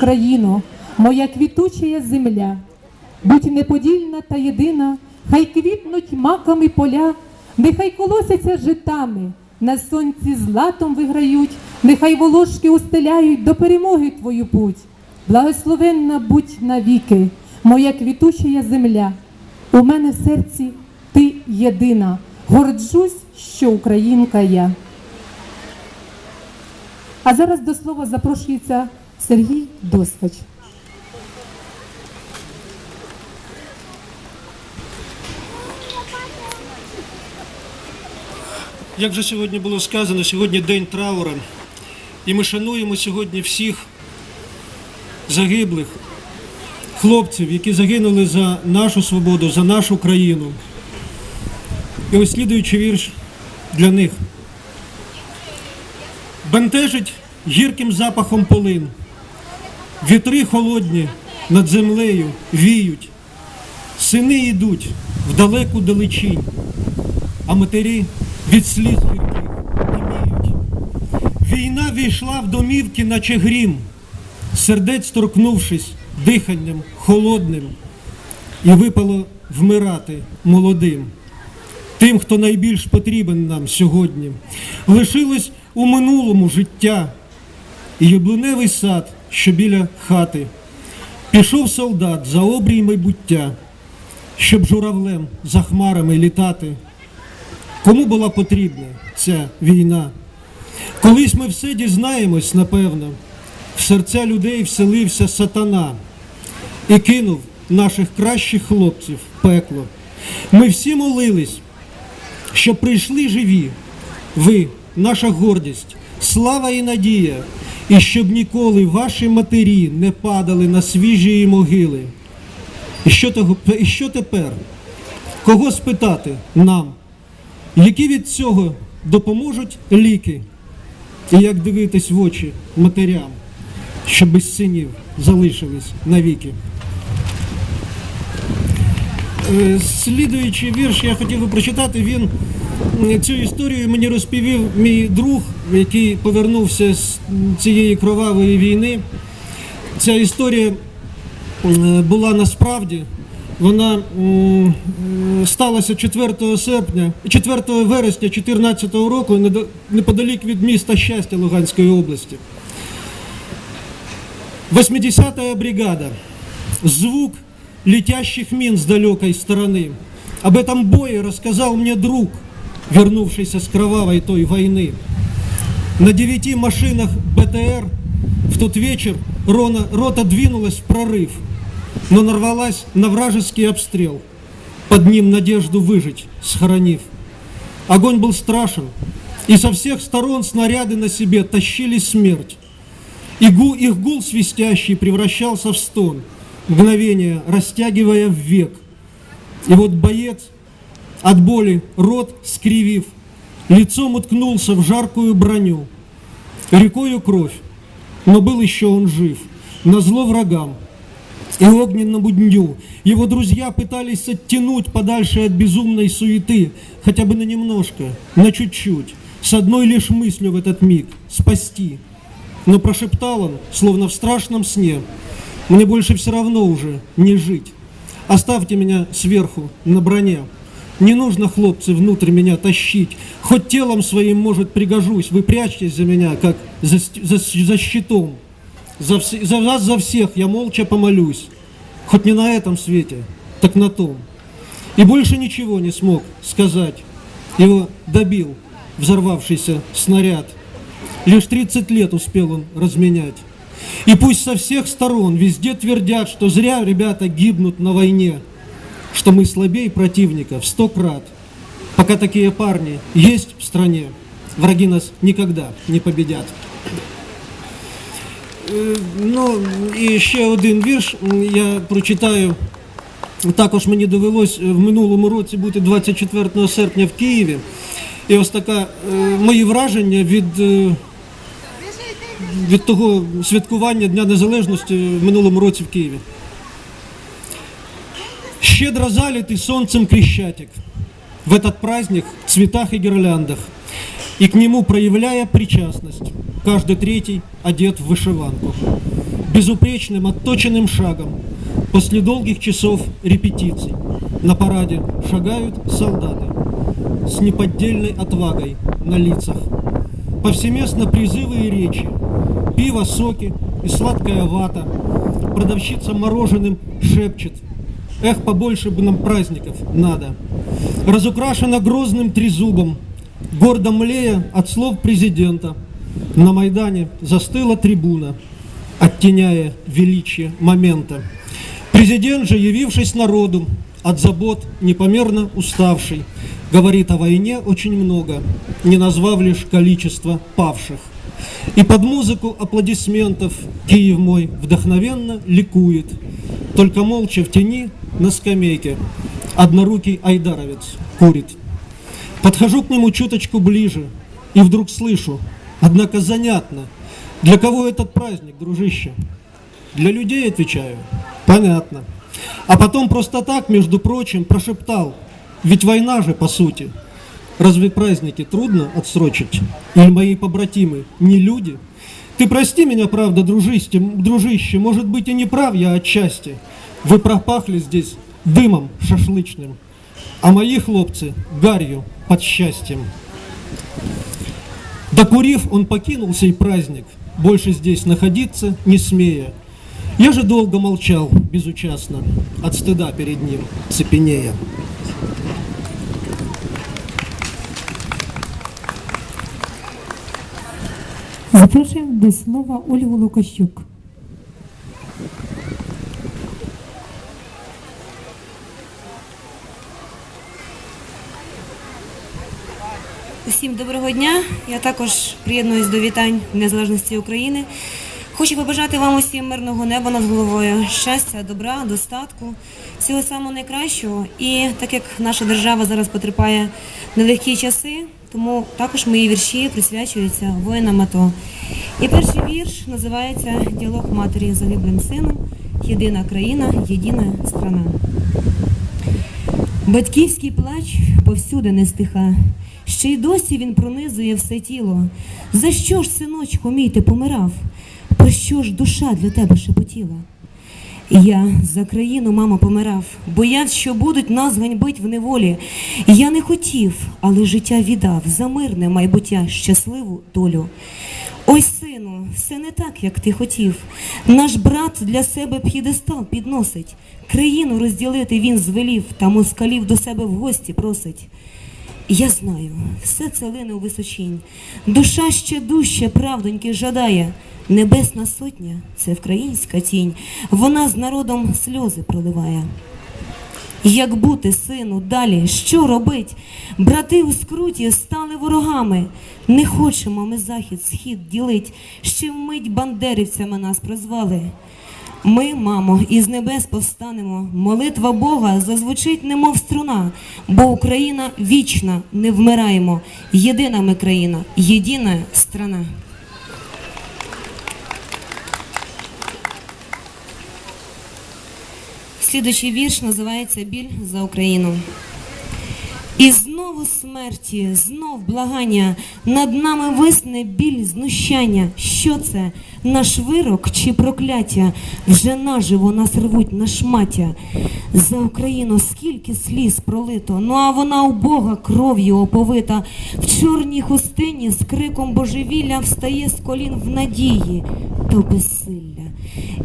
країно, моя квітучая земля. Будь неподільна та єдина, хай квітнуть маками поля, нехай колосяться житами, на сонці златом виграють, нехай волошки устеляють до перемоги твою путь. Благословенна будь навіки, моя квітучая земля. У мене в серці ти єдина, горджусь, що українка я. А зараз до слова запрошується Сергій Досвач. Як вже сьогодні було сказано, сьогодні день траура. І ми шануємо сьогодні всіх загиблих хлопців, які загинули за нашу свободу, за нашу країну. І ось слідуючий вірш для них. Бентежить гірким запахом полин. Вітри холодні над землею віють. Сини йдуть в далеку далечінь а матері від сліз гірких неміють. Війна війшла в домівки, наче грім, сердець торкнувшись диханням холодним, і випало вмирати молодим. Тим, хто найбільш потрібен нам сьогодні, лишилось у минулому життя і яблуневий сад, що біля хати. Пішов солдат за обрій майбуття, щоб журавлем за хмарами літати. Кому була потрібна ця війна? Колись ми все дізнаємось, напевно, в серця людей вселився сатана і кинув наших кращих хлопців в пекло. Ми всі молились, щоб прийшли живі. Ви, наша гордість, слава і надія, і щоб ніколи ваші матері не падали на свіжі могили. І що, того, і що тепер? Кого спитати нам? які від цього допоможуть ліки, і як дивитись в очі матерям, що без синів залишились навіки. Е, Слідуючий вірш я хотів би прочитати. Він цю історію мені розповів мій друг, який повернувся з цієї кровавої війни. Ця історія була насправді. Вона е, сталася 4 серпня, 4 вересня 2014 року неподалік від міста Щастя Луганської області. 80-я бригада. Звук летящих мин с далекой стороны. Об этом бое рассказал мне друг, вернувшийся с кровавой той войны. На девяти машинах БТР в тот вечер Рона, рота двинулась в прорыв, но нарвалась на вражеский обстрел, под ним надежду выжить, схоронив. Огонь был страшен, и со всех сторон снаряды на себе тащили смерть. И их гул свистящий превращался в стон, мгновение растягивая в век. И вот боец, от боли рот скривив, лицом уткнулся в жаркую броню. Рекою кровь, но был еще он жив, на зло врагам и огненному дню. Его друзья пытались оттянуть подальше от безумной суеты, хотя бы на немножко, на чуть-чуть, с одной лишь мыслью в этот миг – спасти. Но прошептал он, словно в страшном сне, «Мне больше все равно уже не жить. Оставьте меня сверху, на броне. Не нужно, хлопцы, внутрь меня тащить. Хоть телом своим, может, пригожусь. Вы прячьтесь за меня, как за, за, за щитом. За, за вас, за всех я молча помолюсь. Хоть не на этом свете, так на том. И больше ничего не смог сказать. Его добил взорвавшийся снаряд. Лишь 30 лет успел он разменять. И пусть со всех сторон везде твердят, что зря ребята гибнут на войне, что мы слабее противника в сто крат. Пока такие парни есть в стране, враги нас никогда не победят. Е, Ну і ще один вірш я прочитаю. Також мені довелось е, в минулому році бути 24 серпня в Києві. І ось така е, мої враження від, е, від того святкування Дня Незалежності в минулому році в Києві. Щедро залитый солнцем Крещатик. В этот праздник в цветах и гирляндах. и к нему проявляя причастность. Каждый третий одет в вышиванку. Безупречным, отточенным шагом, после долгих часов репетиций, на параде шагают солдаты с неподдельной отвагой на лицах. Повсеместно призывы и речи, пиво, соки и сладкая вата. Продавщица мороженым шепчет. Эх, побольше бы нам праздников надо. Разукрашена грозным трезубом, гордо млея от слов президента. На Майдане застыла трибуна, оттеняя величие момента. Президент же, явившись народу, от забот непомерно уставший, говорит о войне очень много, не назвав лишь количество павших. И под музыку аплодисментов Киев мой вдохновенно ликует, только молча в тени на скамейке однорукий айдаровец курит. Подхожу к нему чуточку ближе и вдруг слышу, однако занятно, для кого этот праздник, дружище? Для людей, отвечаю, понятно. А потом просто так, между прочим, прошептал, ведь война же, по сути. Разве праздники трудно отсрочить? Или мои побратимы не люди? Ты прости меня, правда, дружище, дружище, может быть и не прав я отчасти. Вы пропахли здесь дымом шашлычным, а мои хлопцы гарью под счастьем. Докурив, он покинул сей праздник, больше здесь находиться не смея. Я же долго молчал, безучастно, от стыда перед ним, цепенея. Запрошуємо до слова Ольгу Лукащук. Усім доброго дня. Я також приєднуюсь до вітань незалежності України. Хочу побажати вам усім мирного неба над головою, щастя, добра, достатку, всього самого найкращого. І так як наша держава зараз потерпає нелегкі часи, тому також мої вірші присвячуються воїнам АТО. І перший вірш називається Діалог матері з загиблим сином. Єдина країна, єдина страна. Батьківський плач повсюди не стиха. Ще й досі він пронизує все тіло. За що ж, синочку мій, ти помирав? Про що ж душа для тебе шепотіла? Я за країну, мамо, помирав, боявся, що будуть нас ганьбить в неволі. Я не хотів, але життя віддав за мирне майбуття, щасливу долю. Ой, сину, все не так, як ти хотів. Наш брат для себе п'єдестал підносить. Країну розділити він звелів, та москалів до себе в гості просить. Я знаю, все це лине у височінь. Душа ще дужче правдоньки жадає. Небесна сотня це вкраїнська тінь. Вона з народом сльози проливає. Як бути, сину, далі, що робить? Брати у скруті стали ворогами. Не хочемо ми захід, схід ділить. Ще вмить бандерівцями нас прозвали. Ми, мамо, із небес повстанемо. Молитва Бога зазвучить, немов струна, бо Україна вічна, не вмираємо. Єдина ми країна, єдина страна. Слідуючий вірш називається Біль за Україну. І знову смерті, знов благання, над нами висне біль знущання. Що це? Наш вирок чи прокляття? Вже наживо нас рвуть на шмаття. За Україну скільки сліз пролито, ну а вона у Бога кров'ю оповита. В чорній хустині з криком божевілля встає з колін в надії, то безсилля.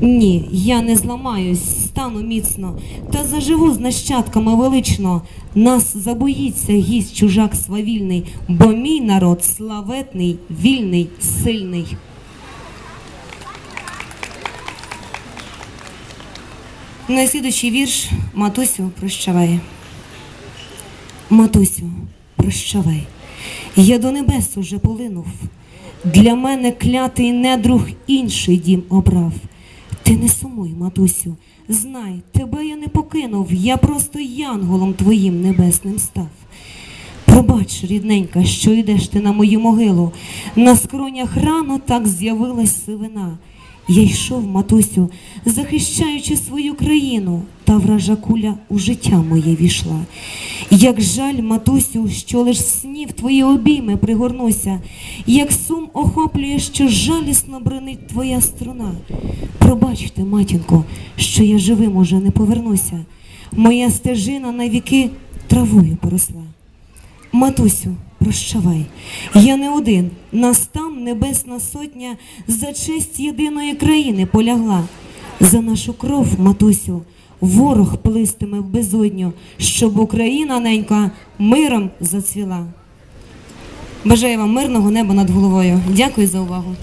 Ні, я не зламаюсь, стану міцно, та заживу з нащадками велично. Нас забоїться гість чужак свавільний, бо мій народ славетний, вільний, сильний. Найслідуючий вірш Матусю прощавай. Матусю, прощавай. Я до небес уже полинув. Для мене клятий недруг інший дім обрав. Ти не сумуй, матусю, знай, тебе я не покинув, я просто янголом твоїм небесним став. Пробач, рідненька, що йдеш ти на мою могилу. На скронях рано так з'явилась сивина. Я йшов, матусю, захищаючи свою країну, та вража куля у життя моє війшла. Як жаль, матусю, що лиш в сні в твої обійми пригорнуся, як сум охоплює, що жалісно бренить твоя струна. Пробачте, матінко, що я живим уже не повернуся. Моя стежина на віки травою поросла. Матусю, прощавай, я не один, нас там небесна сотня за честь єдиної країни полягла. За нашу кров, матусю, ворог плистиме в безодню, щоб Україна ненька миром зацвіла. Бажаю вам мирного неба над головою. Дякую за увагу.